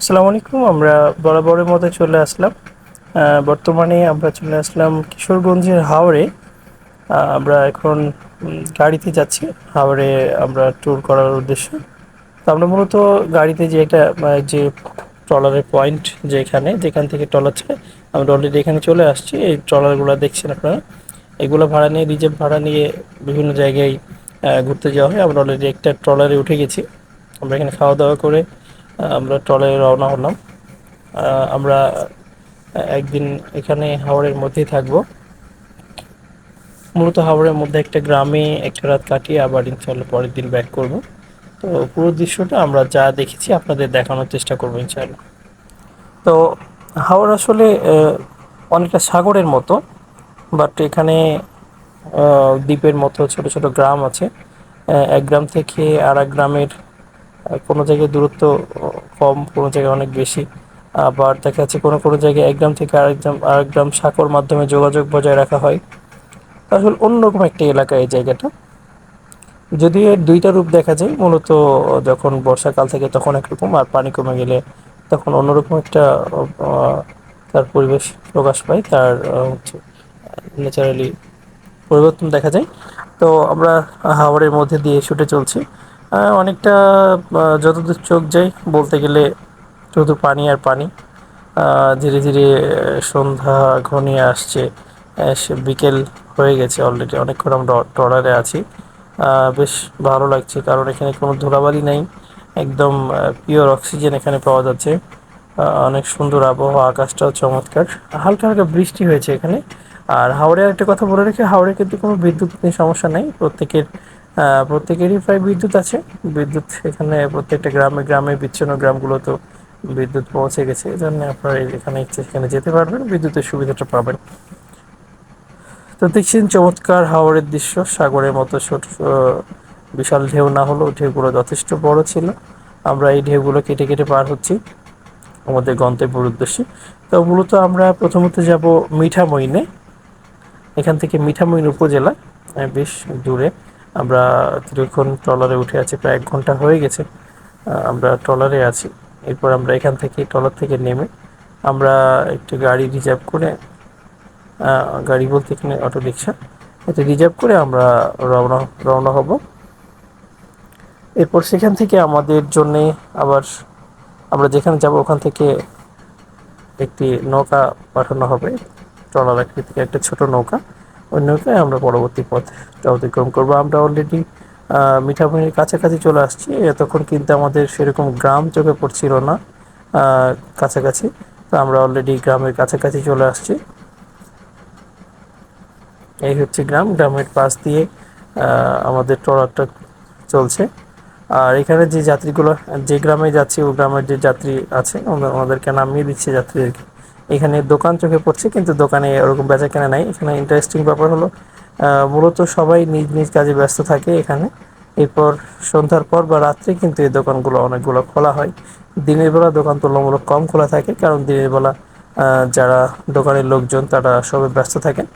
আসসালামু আলাইকুম, আমরা বরাবরের মতো চলে আসলাম। বর্তমানে আমরা চলে আসলাম কিশোরগঞ্জের হাওড়ে আমরা এখন গাড়িতে যাচ্ছি। হাওড়ে আমরা ট্যুর করার উদ্দেশ্যে। তো আমরা মূলত গাড়িতে যে একটা যে ট্রলারের পয়েন্ট যেখানে, যেখান থেকে ট্রলার ছেড়ে আমরা অলরেডি এখানে চলে আসছি। এই ট্রলারগুলো দেখছেন আপনারা? এগুলো ভাড়া নিয়ে রিজার্ভ ভাড়া নিয়ে বিভিন্ন জায়গায় ঘুরতে যাওয়া হয়। আমরা অলরেডি একটা ট্রলারে উঠে গেছি। আমরা এখানে খাওয়া দাওয়া করে আমরা ট্রলারে রওনা হলাম। আমরা একদিন এখানে হাওড়ের মধ্যেই থাকব। মূলত হাওড়ের মধ্যে একটা গ্রামে একটা রাত কাটিয়ে আবার ইনশাল্লাহ পরের দিন ব্যাক করব। তো পুরো দৃশ্যটা আমরা যা দেখেছি আপনাদের দেখানোর চেষ্টা করব ইনশাল্লাহ তো হাওড় আসলে অনেকটা সাগরের মতো বাট এখানে দ্বীপের মতো ছোট ছোট গ্রাম আছে। এক গ্রাম থেকে আর এক গ্রামের কোনো জায়গায় দূরত্ব কম, কোনো জায়গায় অনেক বেশি। আবার দেখা যাচ্ছে কোনো কোনো জায়গায় এক গ্রাম থেকে আরেক গ্রাম আরেক গ্রাম সাঁকোর মাধ্যমে যোগাযোগ বজায় রাখা হয়। আসলে অন্যরকম একটা এলাকা এই জায়গাটা। যদিও এর দুইটা রূপ দেখা যায়, মূলত যখন বর্ষাকাল থাকে তখন একরকম, আর পানি কমে গেলে তখন অন্যরকম একটা তার পরিবেশ প্রকাশ পায়, তার হচ্ছে, ন্যাচারালি পরিবর্তন দেখা যায়। তো আমরা হাওড়ের মধ্যে দিয়ে ছুটে চলছি। অনেকটা যতদূর চোখ যায়, বলতে গেলে শুধু পানি আর পানি ধীরে ধীরে সন্ধ্যা ঘনিয়ে আসছে বিকেল হয়ে গেছে অলরেডি অনেকক্ষণ আমরা ট্রলারে আছি বেশ ভালো লাগছে, কারণ এখানে কোনো ধুলাবালি নেই, একদম পিওর অক্সিজেন এখানে পাওয়া যাচ্ছে অনেক সুন্দর আবহাওয়া, আকাশটাও চমৎকার, হালকা হালকা বৃষ্টি হয়েছে এখানে, আর হাওড়ে একটা কথা বলে রেখে, হাওড়ে কিন্তু কোনো বিদ্যুৎ নিয়ে সমস্যা নেই, প্রত্যেকের প্রত্যেকেরই প্রায় বিদ্যুৎ আছে। বিদ্যুৎ এখানে প্রত্যেকটা গ্রামে গ্রামে বিচ্ছিন্ন গ্রামগুলো তো বিদ্যুৎ পৌঁছে গেছে। এই জন্য আপনারা এখানে ইচ্ছে সেখানে যেতে পারবেন, বিদ্যুতের সুবিধাটা পাবেন। তো দেখছেন চমৎকার হাওরের দৃশ্য, সাগরের মতো ছোট বিশাল ঢেউ না হলেও ঢেউগুলো যথেষ্ট বড় ছিল। আমরা এই ঢেউগুলো কেটে কেটে পার হচ্ছি আমাদের গন্তব্যের উদ্দেশ্যে। তো মূলত আমরা প্রথমত যাব মিঠামইনে। এখান থেকে মিঠামইন উপজেলা বেশ দূরে। আমরা দীর্ঘক্ষণ ট্রলারে উঠে আছি, প্রায় এক ঘণ্টা হয়ে গেছে। আমরা ট্রলারে আছি। এরপর আমরা এখান থেকে, ট্রলার থেকে নেমে আমরা একটু গাড়ি রিজার্ভ করে গাড়ি বলতে এখানে অটো রিক্সা এটা রিজার্ভ করে আমরা রওনা রওনা হব। এরপর সেখান থেকে আমাদের জন্যে আবার আমরা যেখানে যাব ওখান থেকে একটি নৌকা পাঠানো হবে। ট্রলার আকৃতির একটা ছোট নৌকা। ওই আমরা পরবর্তী পথটা অতিক্রম করব। আমরা অলরেডি মিঠামুড়ির কাছাকাছি চলে আসছি। এতক্ষণ কিন্তু আমাদের সেরকম গ্রাম চোখে পড়ছিল না কাছাকাছি। তো আমরা অলরেডি গ্রামের কাছাকাছি চলে আসছি। এই হচ্ছে গ্রাম। গ্রামের পাশ দিয়ে আমাদের ট্রলারটা চলছে। আর এখানে যে যাত্রীগুলো, যে গ্রামে যাচ্ছি, ও গ্রামের যে যাত্রী আছে, ওনা- ওনাদেরকে নামিয়ে দিচ্ছে যাত্রীদেরকে। এখানে দোকান চোখে পড়ছে, কিন্তু দোকানে ওরকম বেচা কেনা নাই। এখানে ইন্টারেস্টিং ব্যাপার হলো মূলত সবাই নিজ নিজ কাজে ব্যস্ত থাকে এখানে। এরপর সন্ধ্যার পর বা রাত্রে কিন্তু এই দোকানগুলো অনেকগুলো খোলা হয়। দিনের বেলা দোকান তুলনামূলক কম খোলা থাকে, কারণ দিনের বেলা যারা দোকানের লোকজন তারা সবে ব্যস্ত থাকেন।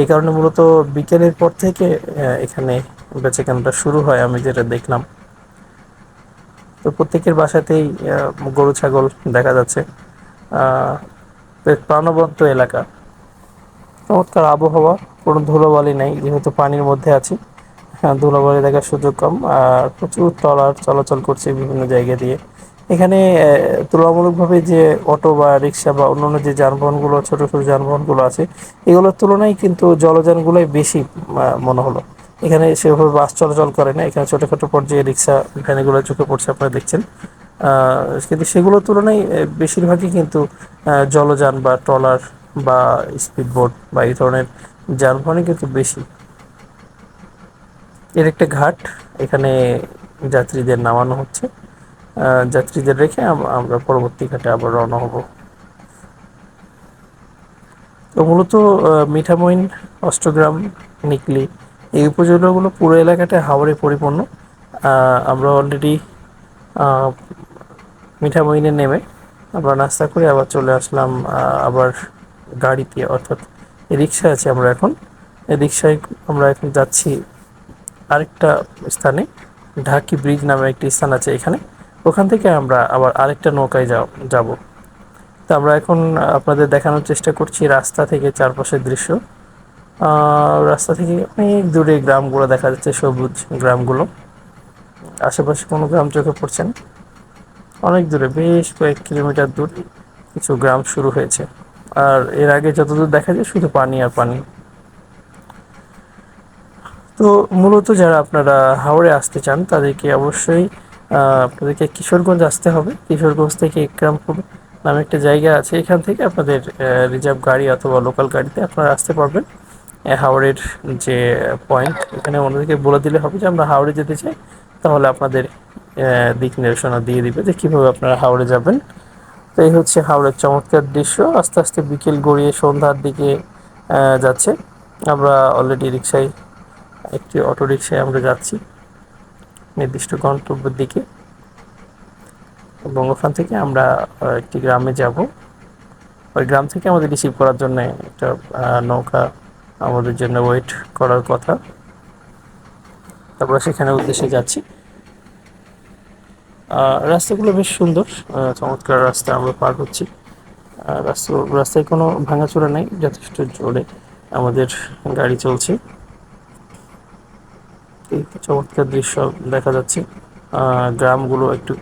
এই কারণে মূলত বিকেলের পর থেকে এখানে বেচাকেনাটা শুরু হয়, আমি যেটা দেখলাম। তো প্রত্যেকের বাসাতেই গরু, ছাগল দেখা যাচ্ছে। বেশ প্রাণবন্ত এলাকা। চমৎকার আবহাওয়া কোনো ধুলোবালি নেই যেহেতু পানির মধ্যে আছি। হ্যাঁ, ধুলোবালি দেখার সুযোগ কম আর প্রচুর ট্রলার চলাচল করছে বিভিন্ন জায়গা দিয়ে। এখানে তুলনামূলকভাবে যে অটো বা রিক্সা বা অন্যান্য যে যানবাহনগুলো ছোট ছোট যানবাহনগুলো আছে এগুলোর তুলনায় কিন্তু জলযানগুলোই বেশি মনে হলো। এখানে সেভাবে বাস চলাচল করে না এখানে ছোটোখাটো পর্যায়ে রিক্সা ভ্যানগুলো চোখে পড়ছে আপনারা দেখছেন। কিন্তু সেগুলোর তুলনায় বেশিরভাগই কিন্তু জলযান বা ট্রলার বা স্পিড বোট বা এই ধরনের যানবাহনই কিন্তু বেশি। এর একটা ঘাট, এখানে যাত্রীদের নামানো হচ্ছে। যাত্রীদের রেখে আমরা পরবর্তী ঘাটে আবার রওনা হব। তো মূলত মিঠামইন, অষ্টগ্রাম, নিকলি এই উপজেলাগুলো পুরো এলাকাটা হাওড়ে পরিপূর্ণ। আমরা অলরেডি মিঠামইনে নেমে আমরা নাস্তা করে আবার চলে আসলাম আবার গাড়িতে। অর্থাৎ রিক্সা আছে আমরা এখন। রিক্সায় আমরা এখন যাচ্ছি আরেকটা স্থানে, ঢাকি ব্রিজ নামে একটি স্থান আছে এখানে। ওখান থেকে আমরা আবার আরেকটা নৌকায় যাব। তো আমরা এখন আপনাদের দেখানোর চেষ্টা করছি রাস্তা থেকে চারপাশের দৃশ্য। রাস্তা থেকে অনেক দূরে গ্রামগুলো দেখা যাচ্ছে, সবুজ গ্রামগুলো। আশেপাশে কোনো গ্রাম চোখে পড়ছে না। অনেক দূরে, বেশ কয়েক কিলোমিটার দূর কিছু গ্রাম শুরু হয়েছে। আর এর আগে যতদূর দেখা যায় শুধু পানি আর পানি। তো মূলত যারা আপনারা হাওড়ে আসতে চান, তাদেরকে অবশ্যই আপনাদেরকে কিশোরগঞ্জ আসতে হবে। কিশোরগঞ্জ থেকে একরামপুর নামে একটা জায়গা আছে। এখান থেকে আপনাদের রিজার্ভ গাড়ি অথবা লোকাল গাড়িতে আপনারা আসতে পারবেন। হাওড়ের যে পয়েন্ট এখানে ওনাদেরকে বলে দিলে হবে যে আমরা হাওড়ে যেতে চাই। তাহলে আপনাদের দিক নির্দেশনা দিয়ে দিবে যে কীভাবে আপনারা হাওড়ে যাবেন। তো এই হচ্ছে হাওড়ের চমৎকার দৃশ্য। আস্তে আস্তে বিকেল গড়িয়ে সন্ধ্যার দিকে যাচ্ছে। আমরা অলরেডি রিক্সায় একটি অটো রিক্সায় আমরা যাচ্ছি নির্দিষ্ট গন্তব্যের দিকে। এবং ওখান থেকে আমরা একটি গ্রামে যাব। ওই গ্রাম থেকে আমাদের রিসিভ করার জন্য একটা নৌকা আমাদের জন্য ওয়েট করার কথা। তারপরে সেখানে উদ্দেশ্যে যাচ্ছি। রাস্তাগুলো বেশ সুন্দর। চমৎকার রাস্তা আমরা পার হচ্ছি। রাস্তা, রাস্তায় কোনো ভাঙাচোরা নেই, যথেষ্ট জোরে আমাদের গাড়ি চলছে। চমৎকার দৃশ্য দেখা যাচ্ছে। গ্রামগুলো একটু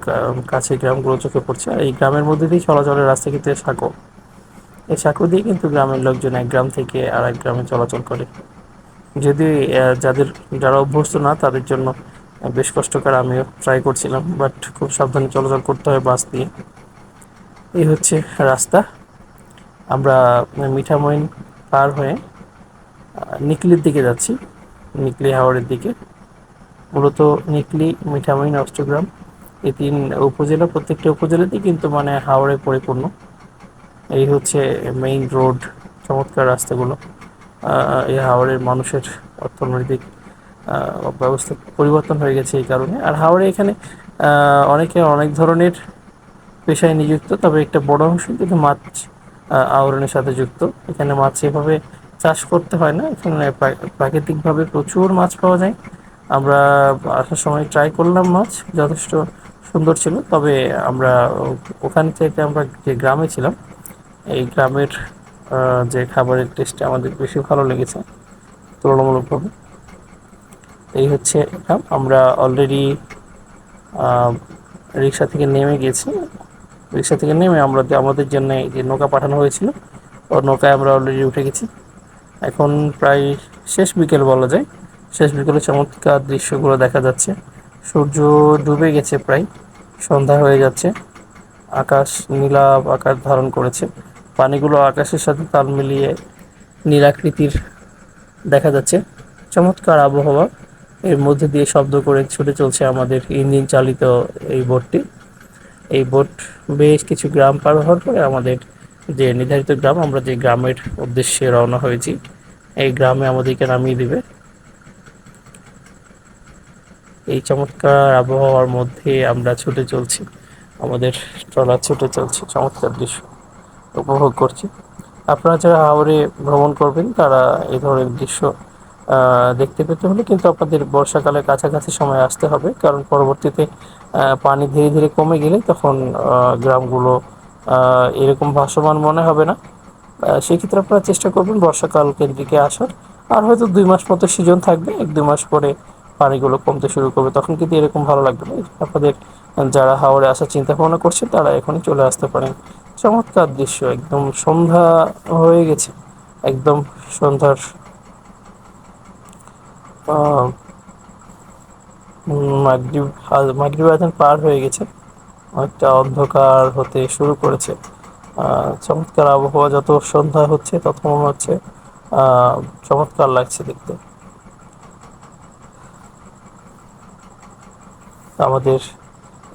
কাছে গ্রামগুলো চোখে পড়ছে। আর এই গ্রামের মধ্যে দিয়ে চলাচলের রাস্তা কিন্তু সাঁকো। এই সাঁকো দিয়ে কিন্তু গ্রামের লোকজন এক গ্রাম থেকে আর এক গ্রামে চলাচল করে। যদি যাদের যারা অভ্যস্ত না, তাদের জন্য বেশ কষ্টকর আমিও ট্রাই করছিলাম বাট খুব সাবধানে চলাচল করতে হয় বাস দিয়ে। এই হচ্ছে রাস্তা। আমরা মিঠামইন পার হয়ে নিকলির দিকে যাচ্ছি, নিকলি হাওড়ের দিকে। মূলত নিকলি মিঠামইন অষ্টগ্রাম এই তিন উপজেলা, প্রত্যেকটা উপজেলাতেই কিন্তু মানে হাওড়ে পরিপূর্ণ। এই হচ্ছে মেইন রোড চমৎকার রাস্তাগুলো। এই হাওড়ের মানুষের অর্থনৈতিক ব্যবস্থা পরিবর্তন হয়ে গেছে এই কারণে। আর হাওড়ে এখানে অনেকে অনেক ধরনের পেশায় নিযুক্ত তবে একটা বড় অংশ কিন্তু মাছ আহ, আহরণের সাথে যুক্ত। এখানে মাছ এভাবে চাষ করতে হয় না। এখানে প্রাকৃতিকভাবে প্রচুর মাছ পাওয়া যায়। আমরা আসার সময় ট্রাই করলাম মাছ যথেষ্ট সুন্দর ছিল তবে আমরা ওখান থেকে আমরা যে গ্রামে ছিলাম এই গ্রামের যে খাবারের টেস্টটা আমাদের বেশি ভালো লেগেছে তুলনামূলকভাবে। এই হচ্ছে গ্রাম আমরা অলরেডি রিক্সা থেকে নেমে গেছি। রিক্সা থেকে নেমে আমরা আমাদের জন্য যে নৌকা পাঠানো হয়েছিল ও নৌকায় আমরা অলরেডি উঠে গেছি। এখন প্রায় শেষ বিকেল বলা যায়। শেষ বিকেলে চমৎকার দৃশ্যগুলো দেখা যাচ্ছে। সূর্য ডুবে গেছে প্রায়, সন্ধ্যা হয়ে যাচ্ছে। আকাশ নীলাভ আকার ধারণ করেছে। পানিগুলো আকাশের সাথে তাল মিলিয়ে নীলাকৃতির দেখা যাচ্ছে। চমৎকার আবহাওয়া। এর মধ্যে দিয়ে শব্দ করে ছুটে চলছে আমাদের ইঞ্জিন চালিত এই বোটটি। এই বোট বেশ কিছু গ্রাম পার হওয়ার পরে আমাদের যে নির্ধারিত গ্রাম, আমরা যে গ্রামের উদ্দেশ্যে রওনা হয়েছি, এই গ্রামে আমাদেরকে নামিয়ে দিবে। এই চমৎকার আবহাওয়ার মধ্যে আমরা ছুটে চলছি। আমাদের ট্রলার ছুটে চলছে, চমৎকার দৃশ্য উপভোগ করছি। আপনারা যারা হাওড়ে ভ্রমণ করবেন, তারা এই ধরনের দৃশ্য দেখতে পেতে হলে কিন্তু আপনাদের বর্ষাকালের কাছাকাছি সময় আসতে হবে। কারণ পরবর্তীতে পানি ধীরে ধীরে কমে গেলে তখন গ্রামগুলো এরকম ভাসমান মনে হবে না। সেক্ষেত্রে আপনারা চেষ্টা করবেন বর্ষাকাল কেন্দ্রিকে আসার। আর হয়তো দুই মাস মতো সিজন থাকবে, এক দুই মাস পরে পানিগুলো কমতে শুরু করবে। তখন কিন্তু এরকম ভালো লাগবে না। আপনাদের যারা হাওড়ে আসার চিন্তা ভাবনা করছে তারা এখনই চলে আসতে পারেন। চমৎকার দৃশ্য, একদম সন্ধ্যা হয়ে গেছে। একদম সন্ধ্যার মাগরিব আজান পার হয়ে গেছে। অনেকটা অন্ধকার হতে শুরু করেছে। চমৎকার আবহাওয়া যত সন্ধ্যা হচ্ছে, তত মনে হচ্ছে চমৎকার লাগছে দেখতে। আমাদের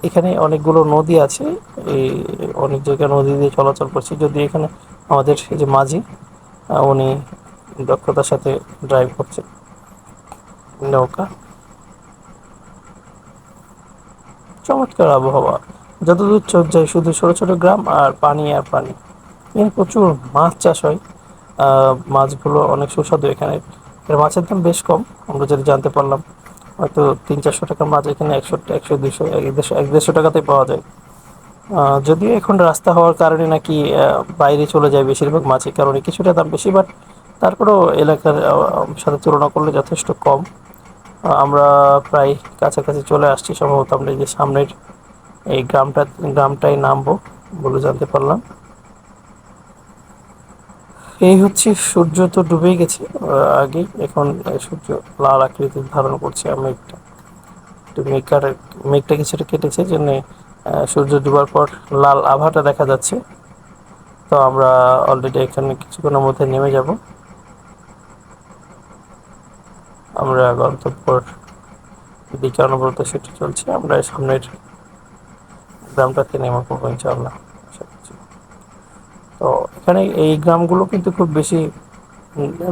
এখানে অনেকগুলো নদী আছে। এই অনেক জায়গায় নদী দিয়ে চলাচল করছে। যদি এখানে আমাদের যে মাঝি উনি দক্ষতার সাথে ড্রাইভ করছে। নৌকা চমৎকার আবহাওয়া। যতদূর চোখ যায়, শুধু ছোট ছোট গ্রাম আর পানি আর পানি। এখানে প্রচুর মাছ চাষ হয়। মাছগুলো অনেক সুস্বাদু এখানে। এর মাছের দাম বেশ কম, আমরা যেটা জানতে পারলাম। হয়তো তিন, চারশো টাকা মাছ এখানে একশো একশো দুশো এক, দেড়শো টাকাতেই পাওয়া যায়। যদিও এখন রাস্তা হওয়ার কারণে নাকি বাইরে চলে যায় বেশিরভাগ মাছ এই কারণে কিছুটা দাম বেশি বাট তারপরেও এলাকার সাথে তুলনা করলে যথেষ্ট কম। আমরা প্রায় কাছাকাছি চলে আসছি, সম্ভবত আমরা এই যে সামনের এই গ্রামটা গ্রামটাই নামবো বলে জানতে পারলাম। এই হচ্ছে সূর্য তো ডুবেই গেছে আগেই। এখন সূর্য লাল আকৃতি ধারণ করছে আমি একটা, একটু মেঘটা মেঘটা কিছুটা কেটেছে জন্য সূর্য ডুবার পর লাল আভাটা দেখা যাচ্ছে। তো আমরা অলরেডি এখানে কিছুক্ষণের মধ্যে নেমে যাব। আমরা গন্তব্যর দিকে অনবরত সেটি চলছে। আমরা সামনের গ্রামটাতে নেমে পড়ব ইনশাআল্লাহ। আশা তো এখানে এই গ্রামগুলো কিন্তু খুব বেশি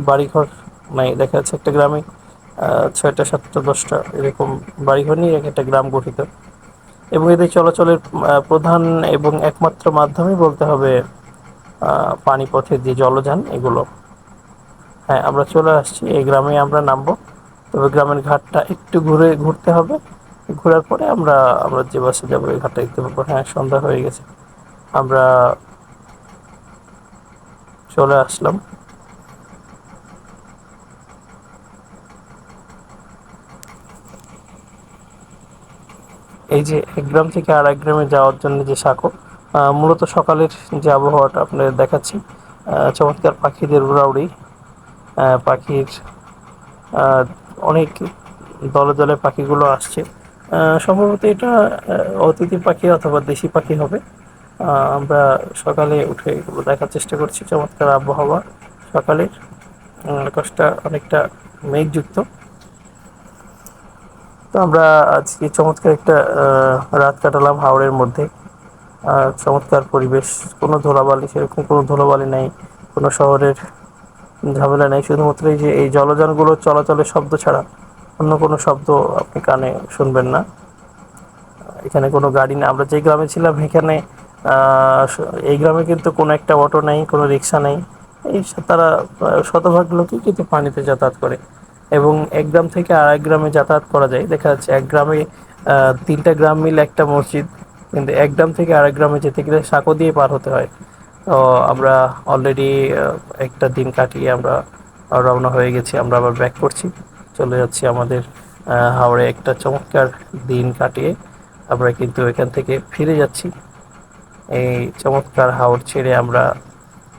বাড়িঘর নাই। দেখা যাচ্ছে একটা গ্রামে ছয়টা সাতটা দশটা এরকম বাড়িঘর নিয়ে এক একটা গ্রাম গঠিত। এবং এদের চলাচলের প্রধান এবং একমাত্র মাধ্যমই বলতে হবে আহ, পানিপথের যে জলযান এগুলো। হ্যাঁ আমরা চলে আসছি। এই গ্রামে আমরা নামবো। তবে গ্রামের ঘাটটা একটু ঘুরে ঘুরতে হবে। ঘোরার পরে আমরা আমরা যে বাসে যাব, এই ঘাটটা দেখতে পাবো। হ্যাঁ সন্ধ্যা হয়ে গেছে। আমরা চলে আসলাম। এই যে এক গ্রাম থেকে আর এক গ্রামে যাওয়ার জন্য যে সাঁকো মূলত সকালের যে আবহাওয়াটা আপনাদের দেখাচ্ছি চমৎকার পাখিদের উড়াউড়ি পাখির অনেক দলে দলে পাখিগুলো আসছে। সম্ভবত এটা অতিথি পাখি অথবা দেশি পাখি হবে। আমরা সকালে উঠে এগুলো দেখার চেষ্টা করছি। চমৎকার আবহাওয়া সকালের। আকাশটা অনেকটা মেঘযুক্ত। তো আমরা আজকে চমৎকার একটা রাত কাটালাম হাওড়ের মধ্যে। চমৎকার পরিবেশ। কোনো ধুলাবালি, সেরকম কোনো ধুলাবালি নেই। কোনো শহরের ঝামেলা নেই, শুধুমাত্র এই যে এই জলযানগুলোর চলাচলের শব্দ ছাড়া অন্য কোনো শব্দ আপনি কানে শুনবেন না। এখানে কোনো গাড়ি নেই। আমরা যে গ্রামে ছিলাম, এখানে এই গ্রামে কিন্তু কোনো একটা অটো নেই, কোনো রিক্সা নেই। এই তারা শতভাগ লোকই কিন্তু পানিতে যাতায়াত করে। এবং এক গ্রাম থেকে আর এক গ্রামে যাতায়াত করা যায়। দেখা যাচ্ছে এক গ্রামে তিনটা গ্রাম মিলে একটা মসজিদ। কিন্তু এক গ্রাম থেকে আরেক গ্রামে যেতে গেলে সাঁকো দিয়ে পার হতে হয়। তো আমরা অলরেডি একটা দিন কাটিয়ে আমরা রওনা হয়ে গেছি, আমরা আবার ব্যাক করছি। চলে যাচ্ছি আমাদের হাওড়ে একটা চমৎকার দিন কাটিয়ে আমরা কিন্তু এখান থেকে ফিরে যাচ্ছি। এই চমৎকার হাওড় ছেড়ে আমরা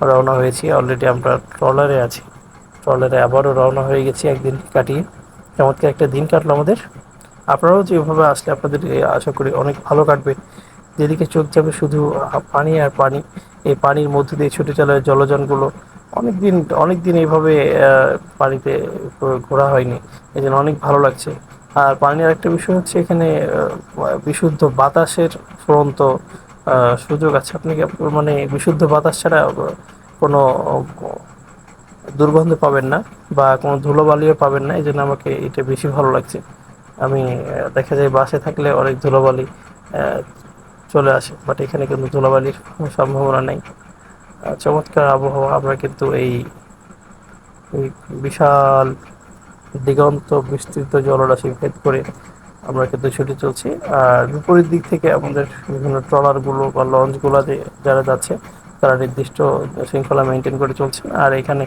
রওনা হয়েছি অলরেডি আমরা ট্রলারে আছি। ট্রলারে আবারও রওনা হয়ে গেছি একদিন কাটিয়ে। চমৎকার একটা দিন কাটলো আমাদের। আপনারাও যেভাবে আসলে আপনাদের, আশা করি অনেক ভালো কাটবে। যেদিকে চোখ যাবে শুধু পানি আর পানি। এই পানির মধ্যে দিয়ে ছুটে চলা জলযানগুলো অনেক দিন অনেক দিন এইভাবে পানিতে ঘোরা হয়নি। এই জন্য অনেক ভালো লাগছে। আর পানির একটা বিষয় হচ্ছে এখানে বিশুদ্ধ বাতাসের ফুরন্ত সুযোগ আছে। আপনি মানে বিশুদ্ধ বাতাস ছাড়া কোনো, দুর্গন্ধ পাবেন না বা কোনো ধুলোবালিও পাবেন না। এই জন্য আমাকে এটা বেশি ভালো লাগছে। আমি দেখা যায় বাসে থাকলে অনেক ধুলোবালি চলে আসে বাট এখানে কিন্তু ধুলাবালির কোনো সম্ভাবনা নেই। চমৎকার আবহাওয়া, আমরা কিন্তু এই বিশাল দিগন্ত বিস্তৃত জলরাশি ভেদ করে আমরা কিন্তু ছুটে চলছি। আর বিপরীত দিক থেকে আমাদের বিভিন্ন ট্রলারগুলো বা লঞ্চগুলোতে যারা যাচ্ছে, তারা নির্দিষ্ট শৃঙ্খলা মেনটেন করে চলছে আর এখানে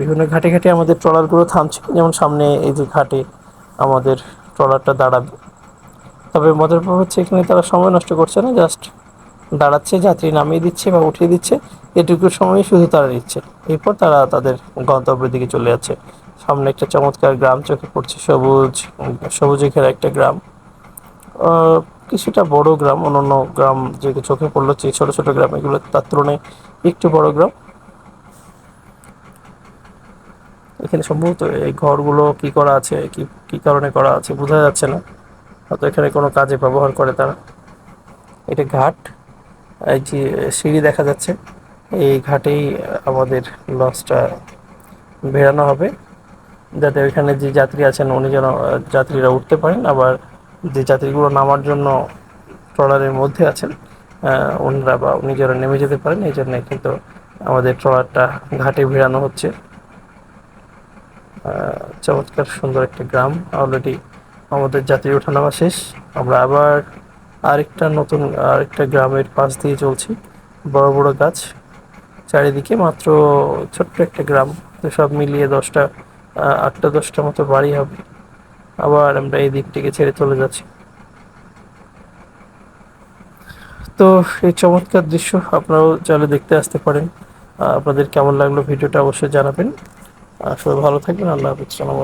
বিভিন্ন ঘাটে ঘাটে আমাদের ট্রলারগুলো থামছে। যেমন সামনে এই যে ঘাটে আমাদের ট্রলারটা দাঁড়াবে। তবে মজার ব্যাপার হচ্ছে এখানে তারা সময় নষ্ট করছে না জাস্ট দাঁড়াচ্ছে, যাত্রী নামিয়ে দিচ্ছে বা উঠিয়ে দিচ্ছে। এটুকু সময় শুধু তারা নিচ্ছে। এরপর তারা তাদের গন্তব্যের দিকে চলে যাচ্ছে। সামনে একটা চমৎকার গ্রাম চোখে পড়ছে, সবুজ, সবুজে ঘেরা একটা গ্রাম। কিছুটা বড় গ্রাম অন্যান্য গ্রাম যে চোখে পড়ল, যে ছোটো ছোটো গ্রাম, এগুলো তার তুলনায় একটু বড় গ্রাম। এখানে সম্ভবত এই ঘরগুলো কি করা আছে, কি কি কারণে করা আছে, বোঝা যাচ্ছে না। হয়তো এখানে কোনো কাজে ব্যবহার করে তারা। এটা ঘাট, এই যে সিঁড়ি দেখা যাচ্ছে, এই ঘাটেই আমাদের লঞ্চটা ভেড়ানো হবে। যাতে ওইখানে যে যাত্রী আছেন, উনি যেন যাত্রীরা উঠতে পারেন। আবার যে যাত্রীগুলো নামার জন্য ট্রলারের মধ্যে আছেন ওনারা বা উনি যেন নেমে যেতে পারেন, এই জন্যে কিন্তু আমাদের ট্রলারটা ঘাটে ভিড়ানো হচ্ছে। চমৎকার সুন্দর একটা গ্রাম। অলরেডি আমাদের জাতীয় ওঠানামা শেষ। আমরা আবার আরেকটা নতুন, আরেকটা গ্রামের পাশ দিয়ে চলছি। বড় বড় গাছ চারিদিকে মাত্র ছোট্ট একটা গ্রাম। তো সব মিলিয়ে দশটা আটটা, দশটা মতো বাড়ি হবে। আবার আমরা এই দিক থেকে ছেড়ে চলে যাচ্ছি। তো এই চমৎকার দৃশ্য আপনারাও চাইলে দেখতে আসতে পারেন। আপনাদের কেমন লাগল ভিডিওটা অবশ্যই জানাবেন। সবাই ভালো থাকবেন। আল্লাহ হাফিজ। সালাম